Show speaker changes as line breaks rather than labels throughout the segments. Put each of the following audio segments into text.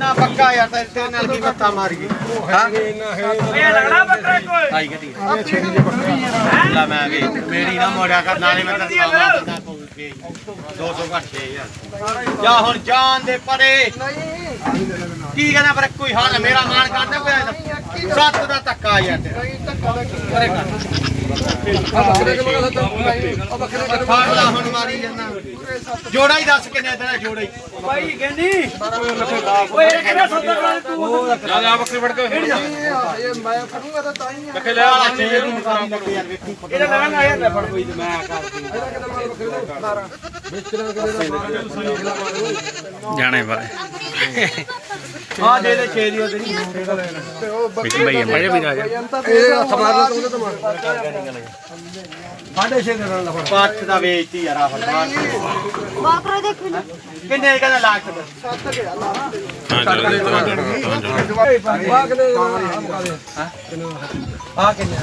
ਨਾ ਪੱਕਾ ਯਾਰ ਤੇਰੇ ਨਾਲ ਕੀ ਮੱਥਾ ਮਾਰ ਗਈ ਹਾਂ?
ਇਹ ਲੱਗਣਾ ਬੱਕਰਾ ਕੋਈ?
ਆਈ ਗੱਡੀ ਲੈ ਮੈਂ ਵੀ ਮੇਰੀ ਨਾ ਮੋੜਿਆ ਕਰ ਨਾਲੇ ਮੈਂ ਤਾਂ ਸਾਵਾ ਨਾ ਕੋਈ 200 ਘੱਟ ਛੇ ਯਾਰ ਜਾ ਹੁਣ ਜਾਨ ਦੇ ਪਰੇ। ਕੀ ਕਹਿੰਦਾ ਪਰ ਕੋਈ ਹਾਲ ਮੇਰਾ ਮਾਨ ਕਰਦਾ ਕੋਈ ਸੱਤ ਦਾ ਧੱਕਾ ਯਾਰ ਤੇਰਾ। ਪਰੇ ਕਰ? ਮਾਰੀ ਜੋੜਾ ਹੀ ਦੱਸ ਕਿੰਨੇ ਤੇਰਾ ਜੋੜਾ ਹੀ।
ਭਾਈ ਕਹਿੰਦੀ ਓਏ ਇਹ ਕਿਹੜਾ ਸੌਦਾ ਕਰਾ ਤੂੰ?
ਜਾ ਬੱਕਰੀ ਫੜ ਕੇ।
ਲੱਖੇ ਲੈ ਆ। ਛੇ ਦੀ ਮੁਕਾਬਲੀ ਲੱਗੇ ਯਾਰ ਵੇਖੀ
ਇਹਦਾ ਲੈਣਾ ਆਇਆ ਲੈ ਫੜ ਕੋਈ। ਤੇ ਮੈਂ ਕਰ
ਜਾਣੇ ਬਾਰੇ
ਆ ਦੇ ਦੇ ਛੇ ਦੀ ਉਹ ਤੇਰੀ
ਵਿੱਚ ਬਈ ਮੇਰੇ ਵੀ ਰਾਜਾ
ਪੱਠ ਦਾ ਵੇਚਤੀ ਯਾਰ ਆ ਫੜ
ਬਾਕਰਾ ਦੇਖ ਮੈਨੂੰ।
ਕਿੰਨੇ ਕਹਿੰਦਾ ਲਾਖ ਦਾ। ਆ ਕਿੰਨੇ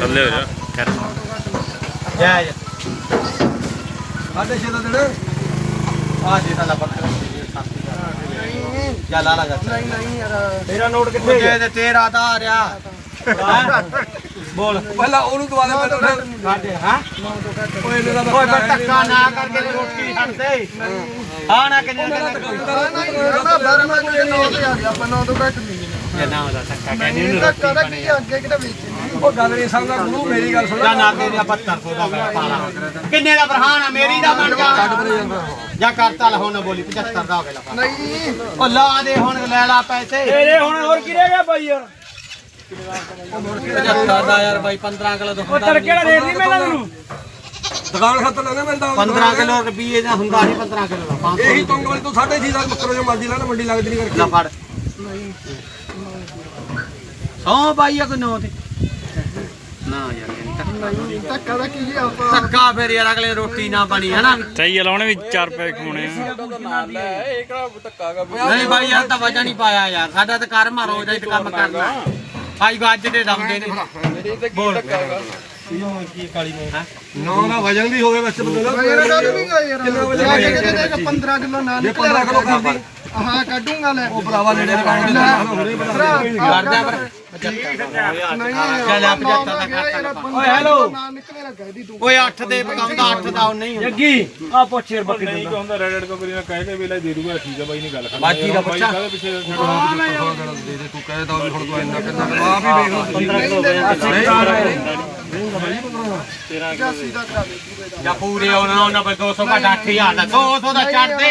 ਥੱਲੇ ਹੋ ਜਾ। ਕਰ
ਜੈ ਜੈ। ਆਦੇ ਛੇ ਦਾ ਦੇਣਾ ਆ ਦੇ ਤਾਂ ਲਾ ਬੱਕਰਾ ਜਾ ਲਾ ਲਾ ਜਾ। ਨਹੀਂ ਨਹੀਂ ਯਾਰ। ਤੇਰਾ ਨੋਟ ਕਿੱਥੇ ਜੇ ਤੇ ਤੇਰਾ ਤਾਂ ਆ। ਰਿਹਾ ਹੈਂ? ਬੋਲ।
ਪਹਿਲਾਂ ਉਹਨੂੰ ਦਵਾ ਦੇ ਮੈਨੂੰ
ਸਾਡੇ ਹਾਂ? ਓਏ ਇਹਦਾ ਓਏ ਫਿਰ ਧੱਕਾ ਨਾ ਕਰਕੇ ਤੇ ਰੋਟੀ ਛੱਡ ਦੇ ਹਾਂ ਨਾ ਕਿੰਨੇ ਦਾ ਨਾ ਉਹਦਾ ਧੱਕਾ ਕਹਿੰਦੇ ਉਹਨੂੰ ਰੋਟੀ ਬਣੇ
ਉਹ ਗੱਲ ਨਹੀਂ ਸਮਝਦਾ ਗੁਰੂ ਮੇਰੀ ਗੱਲ ਸੁਣ
ਜਾਂ ਨਾ ਤੇਰੀ 7200 ਦਾ ਪਾਲਾ। ਕਿੰਨੇ ਦਾ ਬਰਹਾਨ ਆ? ਮੇਰੀ ਦਾ ਬਣ ਜਾ। ਜਾਂ ਕਰਤਾ ਲ ਹੁਣ ਬੋਲੀ 75 ਦਾ ਹੋ ਗਿਆ ਨਹੀਂ। ਉਹ ਲਾ ਦੇ ਹੁਣ ਲੈ ਲਾ ਪੈਸੇ।
ਤੇਰੇ ਹੁਣ ਹੋਰ ਕੀ ਰਹਿ ਗਿਆ ਭਾਈ ਯਾਰ?
75 ਦਾ ਯਾਰ ਬਾਈ 15 ਕਿਲੋ ਤੋਂ
ਉਹ ਤਰ ਕਿਹੜਾ ਰੇਟ ਨਹੀਂ ਮਿਲਦਾ ਤੈਨੂੰ?
ਦੁਕਾਨ ਖਾਤਰ ਲੈਣਾ ਮਿਲਦਾ
15 ਕਿਲੋ ਰੁਪਏ ਦਾ ਹੁੰਦਾ ਨਹੀਂ 15 ਕਿਲੋ ਦਾ 500
ਇਹੀ ਤੁੰਗ ਵਾਲੀ ਤੋਂ 6.5 ਲੱਖ ਬੱਕਰਾ ਜੋ ਮਰਜ਼ੀ ਲੈਣਾ ਮੰਡੀ ਲੱਗਦੀ ਨਹੀਂ
ਲਾ
ਕਰਕੇ
ਫੜ। ਸੌ ਬਾਈ ਆ ਕੋਈ ਨੋ ਤੇ। ਨਾ ਯਾਰ ਧੱਕਾ ਦਾ। ਕੀ ਧੱਕਾ ਫਿਰ ਯਾਰ ਅਗਲੇ ਰੋਟੀ ਨਾ ਬਣੀ ਹੈ ਨਾ
ਸਹੀ ਲਾਉਣੇ ਵੀ ਚਾਰ ਪੈਸੇ ਕਮਾਉਣੇ ਆ।
ਨਹੀਂ ਬਾਈ ਯਾਰ ਤਾਂ ਵਜਾ ਨਹੀਂ ਪਾਇਆ ਯਾਰ ਸਾਡਾ ਤਾਂ ਕਰਮ ਆ ਰੋਜ਼ ਦਾ ਹੀ ਤਾਂ ਕੰਮ ਕਰਨਾ। ਭਾਈ ਗੱਜ ਦੇ ਦਮਦੇ ਨੇ ਬੋਲ। ਕੀ ਕਾਲੀ ਮੂੰਹ ਹੈ
ਨੌ ਦਾ ਵਜਨ ਵੀ ਹੋਵੇ ਬੱਚੇ ਬੰਦੇ ਦਾ। ਕਿੰਨਾ ਵਜਨ
15 ਕਿਲੋ ਨਾ
ਜੇ 15 ਕਿਲੋ ਕਰਦੀ।
ਹਾਂ ਕੱਢੂੰਗਾ ਲੈ।
ਉਹ ਭਰਾਵਾ ਨੇੜੇ ਦੁਕਾਨ ਦੇ ਹੁਣੇ ਪਤਾ
ਕਰਦਾ। ਪਰ ਚੱਲ ਆ 75 ਦਾ ਕਰਤਾ
ਓਏ ਹੈਲੋ।
ਨਾ ਨਿਕਲੇ ਨਾ ਕਹਿਦੀ ਤੂੰ।
ਓਏ 8 ਦੇ ਪਕਾਉਂਦਾ 8 ਦਾ ਨਹੀਂ
ਜੱਗੀ ਆ ਪੁੱਛ ਯਾਰ ਬੱਕਰੀ
ਨਹੀਂ ਕਹਉਂਦਾ ਰੈਡ ਰੈਡ ਬੱਕਰੀ ਨਾਲ ਕਹਿ ਕੇ ਵੇਲੇ ਦੇ ਦੂਗਾ ਠੀਕ ਹੈ ਬਾਈ ਨਹੀਂ ਗੱਲ ਕਰ
ਬਾਜੀ ਦਾ ਬੱਚਾ
ਦੇ ਦੇ ਤੂੰ ਕਹੇ ਤਾਂ ਵੀ ਹੁਣ ਤੂੰ ਇੰਨਾ ਕਿੰਨਾ ਆ ਵੀ ਵੇਖ ਲਓ।
ਜਾਂ ਪੂਰੇ ਉਹਨਾਂ ਉਹਨਾਂ ਪਰ 200 ਘੱਟ 8000 ਦਾ 200 ਦਾ ਛੱਡ ਦੇ।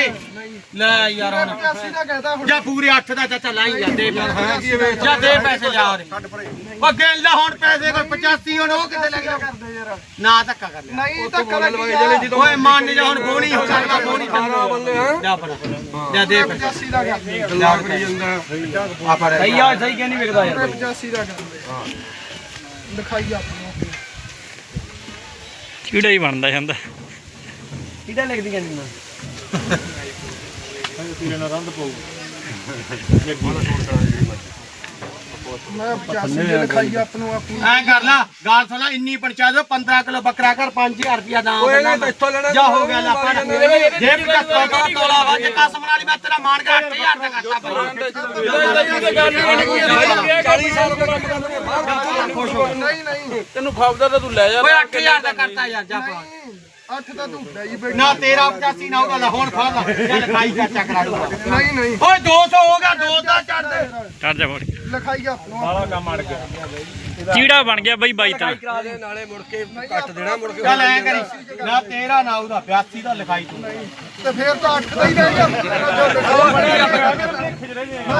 ਲੈ ਯਾਰ ਹੁਣ।
85 ਦਾ ਕਹਦਾ ਹੁਣ
ਜਾਂ ਪੂਰੇ 8 ਦਾ ਚਾਚਾ ਲਾਈ ਜਾਂਦੇ ਜਾਂ ਦੇ ਪੈਸੇ ਲਿਆ ਉਹਦੇ। ਉਹ ਗੇਲਾ ਹੁਣ ਪੈਸੇ ਕੋਈ 85 ਹੁਣ ਉਹ ਕਿੱਥੇ ਲੱਗ
ਕਰਦੇ ਯਾਰ
ਨਾ ਧੱਕਾ ਕਰ ਲਿਆ।
ਨਹੀਂ ਧੱਕਾ ਲੱਗ
ਓਏ ਮੰਨ ਜਾ ਹੁਣ ਬੋਣੀ ਹੋ ਸਕਦਾ ਬੋਣੀ
ਬੰਦੇ ਹਾਂ
ਜਾ ਫੜਾ। ਜਾ ਦੇ ਪੈਸੇ।
85 ਦਾ ਕਰਦੇ
ਲੱਗ ਜਾਂਦਾ।
ਆ ਫੜ
ਸਹੀ ਆ ਸਹੀ ਕਿਉਂ ਨਹੀਂ ਵਿਕਦਾ ਯਾਰ।
85 ਦਾ ਕਰਦੇ ਦਿਖਾਈ ਆਪਣੀ
ਕੀੜਾ ਹੀ ਬਣਦਾ ਜਾਂਦਾ
ਕਿਹਦਾ ਲਿਖਦੀ ਕਹਿੰਦੀ ਨਾ
ਤੇਰੇ ਨਾਲ ਰੰਦ ਪਊ।
ਮੈਂ 85 ਦੇ ਲਿਖਾਈ ਆਪ ਨੂੰ ਆਪਣੀ
ਐ ਕਰ ਲਾ ਗਾਲ ਸੁਣਾ ਇੰਨੀ ਪਹੁੰਚਾ ਦਿਓ 15 ਕਿਲੋ ਬੱਕਰਾ ਕਰ 5000 ਰੁਪਿਆ ਦਾਮ
ਓਏ
ਦੇਣਾ
ਇਹ ਤਾਂ ਇੱਥੋਂ ਲੈਣਾ
ਜਾ ਹੋ ਗਿਆ ਲਾ ਫੜ ਜੇ 75 ਦਾ ਤੋਲਾ ਵੱਜ ਕਸਮ ਨਾਲ ਹੀ ਮੈਂ ਤੇਰਾ ਮਾਨ ਕਰ 8000 ਦਾ ਕਰਤਾ। ਭਾਈ।
40 ਸਾਲ ਦਾ ਕੰਮ ਕਰਦੇ ਬਾਹਰ
ਨਹੀਂ ਨਹੀਂ।
ਤੈਨੂੰ ਖਾਵਦਾ ਤਾਂ ਤੂੰ ਲੈ ਜਾ।
ਓਏ 8000 ਦਾ ਕਰਤਾ ਯਾਰ ਜਾ ਫੜ
8 ਦਾ ਤੂੰ ਡਾਈ ਬੈਠ
ਨਾ ਤੇਰਾ 85 ਨਾ ਉਹਦਾ ਹੁਣ ਫੜ ਲਾ। ਜਾਂ ਲਿਖਾਈ ਚਾਚਾ ਕਰਾ ਦੂਗਾ
ਨਹੀਂ ਨਹੀਂ।
ਓਏ 200 ਹੋ ਗਿਆ ਦੋ ਦਾ ਛੱਡ ਦੇ।
ਚੜ ਜਾ ਫੜ
ਲਿਖਾਈ ਆਪ ਨੂੰ
ਸਾਰਾ ਕੰਮ ਅੜ ਗਿਆ।
ਕੀੜਾ ਬਣ ਗਿਆ ਬਈ ਬਾਈ ਤਾਂ।
ਨਾਲੇ ਮੁੜ ਕੇ ਕੱਟ ਦੇਣਾ ਮੁੜ ਕੇ
ਚੱਲ ਐ ਕਰੀ। ਨਾ ਤੇਰਾ ਨਾ ਉਹਦਾ 82 ਦਾ ਲਿਖਾਈ ਤੂੰ।
ਤੇ ਫੇਰ ਤਾਂ 8 ਦਾ ਹੀ ਰਹਿ ਗਿਆ। ਮੈਂ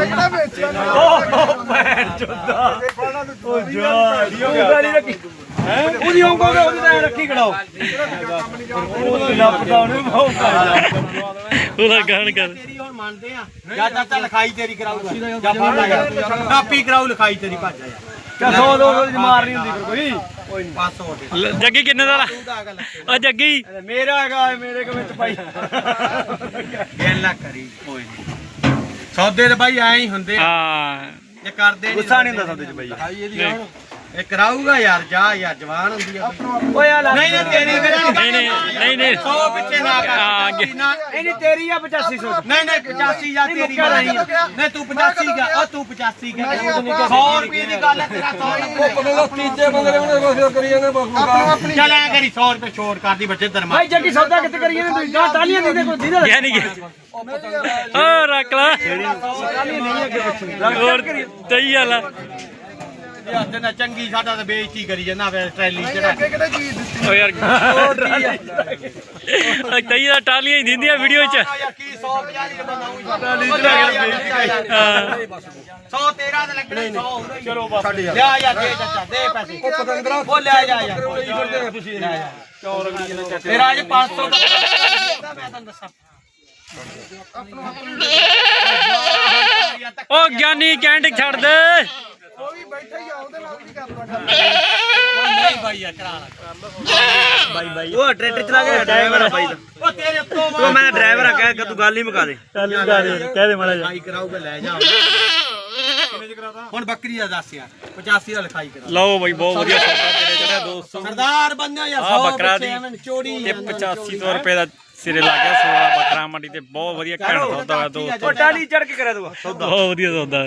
ਕਿਹੜਾ ਵੇਚਿਆ?
ਉਹ ਜਾ ਗਾਲੀ ਰੱਖੀ। ਹੈ? ਉਹਦੀ ਉਂਗਲ ਉਹਦੀ ਤਾਂ ਰੱਖੀ ਖੜਾਓ। ਉਹ ਤੇ ਲੱਭਦਾ ਉਹਨੂੰ ਮੌਕਾ
ਉਹਦਾ ਗਾਣ ਕਰ।
ਤੇਰੀ ਹੁਣ ਮੰਨਦੇ ਆ। ਜਾਂ ਚਾਚਾ ਲਿਖਾਈ ਤੇਰੀ ਕਰਾਊਗਾ। ਜਾਂ ਫੜ ਲਾ ਯਾਰ ਕਾਪੀ ਕਰਾਊ ਲਿਖਾਈ ਤੇਰੀ ਭੱਜ ਜਾ।
100 200 ਦੀ ਮਾਰ ਨਹੀਂ ਹੁੰਦੀ ਫਿਰ ਕੋਈ। ਕੋਈ ਨਹੀਂ।
500 ਦੇ।
ਲ- ਜੱਗੀ ਕਿੰਨੇ ਦਾ
ਦਾ
ਓ ਜੱਗੀ।
ਮੇਰਾ ਹੈਗਾ ਮੇਰੇ ਕੋ ਵਿੱਚ ਪਾਈ
ਗੇਲ ਨਾ ਕਰੀ। ਕੋਈ ਨਹੀਂ। ਸੌਦੇ ਤੇ ਬਾਈ ਐਂ ਹੀ ਹੁੰਦੇ ਆ।
ਹਾਂ।
ਜੇ ਕਰਦੇ ਨਹੀਂ
ਗੁੱਸਾ ਨਹੀਂ ਹੁੰਦਾ ਸੌਦੇ ਚ ਬਈ
ਇਹ ਕਰਾਊਗਾ ਯਾਰ ਜਾ ਯਾਰ ਜਵਾਨ ਹੁੰਦੀ ਆ
ਓਏ ਆ
ਨਹੀਂ ਨਹੀਂ ਤੇਰੀ ਗੱਲ
ਨਹੀਂ ਨਹੀਂ ਨਹੀਂ ਨਹੀਂ।
100 ਪਿੱਛੇ ਨਾ ਕਰ।
ਨਹੀਂ ਤੇਰੀ ਆ 8500
ਨਹੀਂ ਨਹੀਂ 85 ਜਾਂ ਤੇਰੀ ਗੱਲ
ਨਹੀਂ।
ਨਹੀਂ ਤੂੰ 85 ਗਿਆ। ਉਹ ਤੂੰ 85 ਗਿਆ। 100 ਰੁਪਏ ਦੀ ਗੱਲ ਹੈ ਤੇਰਾ 100
ਬੰਦੇ ਦਾ ਤੀਜੇ ਬੰਦੇ ਨੇ ਉਹਨੇ ਬਸ ਕਰੀ ਜਾਂਦੇ ਬਸ
ਚੱਲ ਐ ਕਰੀ 100 ਰੁਪਏ ਛੋੜ ਕਰਦੀ ਬੱਚੇ ਦਰਮਾ
ਭਾਈ ਜੱਗੀ ਸੌਦਾ ਕਿੱਥੇ ਕਰੀਏ ਨੇ ਤੁਸੀਂ ਗਾਂ ਟਾਲੀਆਂ ਦਿੰਦੇ ਕੋਈ ਦੀਦਾ?
ਗਿਆ ਨਹੀਂ ਗਿਆ। ਓ ਰੱਖ ਲਾ। ਹੋਰ ਗੱਲ ਆ
ਯਾਰ ਤੇ ਨਾ ਚੰਗੀ ਸਾਡਾ ਤਾਂ ਬੇਇੱਜ਼ਤੀ ਕਰੀ ਜਾਂਦਾ ਫਿਰ ਟਰੈਲੀ ਚੜਾ
ਅੱਗੇ ਕਿਹੜੇ ਚੀਜ਼ ਦਿੱਤੀ
ਓ ਯਾਰ ਤਈ ਦਾ ਟਾਲੀਆਂ ਹੀ ਦਿੰਦੀਆਂ ਵੀਡੀਓ 'ਚ।
ਯਾਰ ਕੀ 150 ਦੀ ਬੰਦਾ ਟਰੈਲੀ ਚੜਾ
ਹਾਂ।
100 ਤੇਰਾ ਤੇ ਲੱਗਣਾ 100 ਚਲੋ ਬਸ। ਲਿਆ ਯਾਰ ਦੇ ਚਾਚਾ ਦੇ ਪੈਸੇ। ਉਹ ਪਤੰਦਰਾ ਉਹ ਲੈ ਜਾ ਯਾਰ ਕਰਦੇ ਤੁਸੀਂ। ਲੈ ਜਾ। ਤੇਰਾ ਅੱਜ 500 ਦਾ ਮੈਂ ਤੁਹਾਨੂੰ ਦੱਸਾਂ
ਓ ਗਿਆਨੀ ਕੈਂਡ ਛੱਡ ਦੇ।
ਉਹ ਵੀ ਬੈਠਾ ਹੀ ਆ ਉਹਦੇ ਨਾਲ ਕੀ ਕਰਦਾ
ਨਹੀਂ ਬਾਈ ਯਾਰ ਕਰਾ
ਉਹ ਟਰੈਕਟਰ ਚਲਾ ਕੇ ਡਰਾਈਵਰ ਆ ਬਾਈ। ਦਾ
ਉਹ ਤੇਰੇ ਉੱਤੋਂ
ਉਹ ਮੈਂ ਡਰਾਈਵਰ ਆ ਕਹਿ ਤੂੰ ਗੱਲ ਹੀ ਮੁਕਾ ਦੇ।
ਚੱਲ ਕਹਿ ਦੇ ਮਾੜਾ
ਲਿਖਾਈ ਕਰਾਊਗਾ ਲੈ ਜਾ। ਹੁਣ ਬੱਕਰੀ ਦਾ ਦੱਸ ਯਾਰ 85 ਦਾ ਲਿਖਾਈ ਕਰਾ।
ਲਓ ਬਈ ਬਹੁਤ ਵਧੀਆ ਸੌਦਾ ਤੇਰੇ ਜਿਹੜਾ 200
ਸਰਦਾਰ ਬੰਦਿਆ ਯਾਰ
ਆਹ
100
ਬੱਕਰਾ
ਬੱਚੇ
ਦੀ
ਐਵੇਂ ਚੋੜੀ
ਤੇ 8500 ਰੁਪਏ ਦਾ ਸਿਰੇ ਲੱਗ ਗਿਆ 16 ਬੱਕਰਾ ਮੰਡੀ ਤੇ ਬਹੁਤ ਵਧੀਆ ਘੈਂਟ ਸੌਦਾ ਹੋਇਆ ਦੋਸਤੋ।
ਉਹ ਟਾਲੀ ਚੜ ਕੇ ਕਰਿਆ ਤੂੰ
ਬਹੁਤ ਵਧੀਆ ਸੌਦਾ।